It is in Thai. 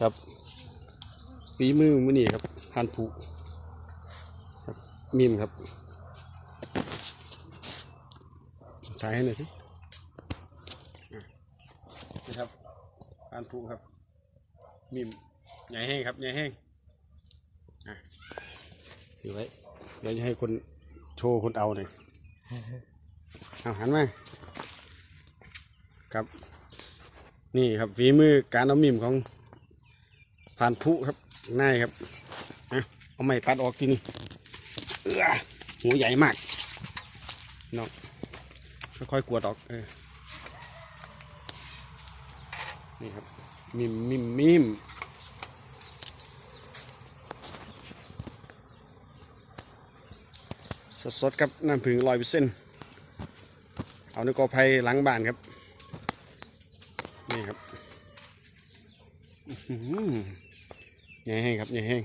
ครับฝีมือมือนี่ครับพานผูครับมิมครับถ่ายให้หน่อยสิอะครับพานผูครับมิมใหญ่แห้งครับใหญ่แห้งอะถือไว้เดี๋ยวจะให้คนโชว์คนเอาหน่อยเอาหันมาครับ นี่ครับฝีมือการเอามิมของ ผ่านผู้ครับง่ายครับเอาไม้ปัดออกทีนี่เอ้อหัวใหญ่มากเนาะค่อยๆกวดออกเออนี่ครับมิมมิมมิมสดๆครับน้ำผึ้งลอยเปเซ็นเอาในกอไผ่หลังบ้านครับ นี่ครับอื ใหญ่แห้งครับใหญ่แห้ง